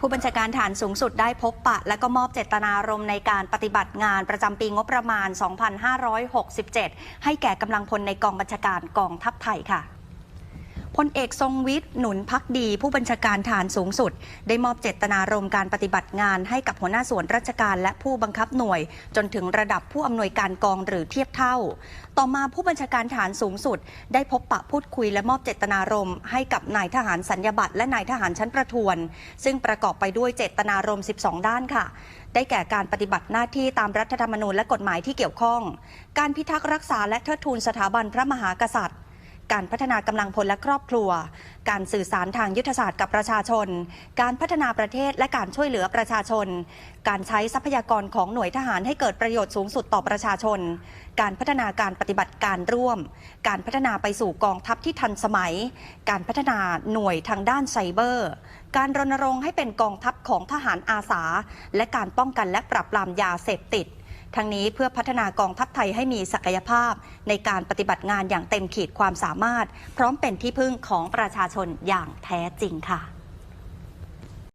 ผู้บัญชาการฐานสูงสุดได้พบปะ และก็มอบเจตนารมณ์ในการปฏิบัติงานประจำปีงบประมาณ 2567 ให้แก่กำลังพลในกองบัญชาการกองทัพไทยค่ะ พลเอกทรงวิทย์หนุนพักดี ผู้บัญชาการฐานสูงสุด ได้มอบเจตนารมณ์การปฏิบัติงานให้กับหัวหน้าส่วนราชการและผู้บังคับหน่วย จนถึงระดับผู้อำนวยการกองหรือเทียบเท่า ต่อมาผู้บัญชาการฐานสูงสุด ได้พบปะพูดคุยและมอบเจตนารมณ์ให้กับนายทหารสัญญาบัตรและนายทหารชั้นประทวน ซึ่งประกอบไปด้วยเจตนารมณ์ 12 ด้านค่ะได้แก่การปฏิบัติหน้าที่ตามรัฐธรรมนูญและกฎหมายที่เกี่ยวข้อง การพิทักษ์รักษาและเทิดทูนสถาบันพระมหากษัตริย์ การพัฒนากำลังพลและครอบครัว การสื่อสารทางยุทธศาสตร์กับประชาชน การพัฒนาประเทศและการช่วยเหลือประชาชน การใช้ทรัพยากรของหน่วยทหารให้เกิดประโยชน์สูงสุดต่อประชาชน การพัฒนาการปฏิบัติการร่วม การพัฒนาไปสู่กองทัพที่ทันสมัย การพัฒนาหน่วยทางด้านไซเบอร์ การรณรงค์ให้เป็นกองทัพของทหารอาสา และการป้องกันและปราบปรามยาเสพติด ทั้งนี้เพื่อพัฒนากองทัพไทยให้มีศักยภาพ ในการปฏิบัติงานอย่างเต็มขีดความสามารถ พร้อมเป็นที่พึ่งของประชาชนอย่างแท้จริงค่ะ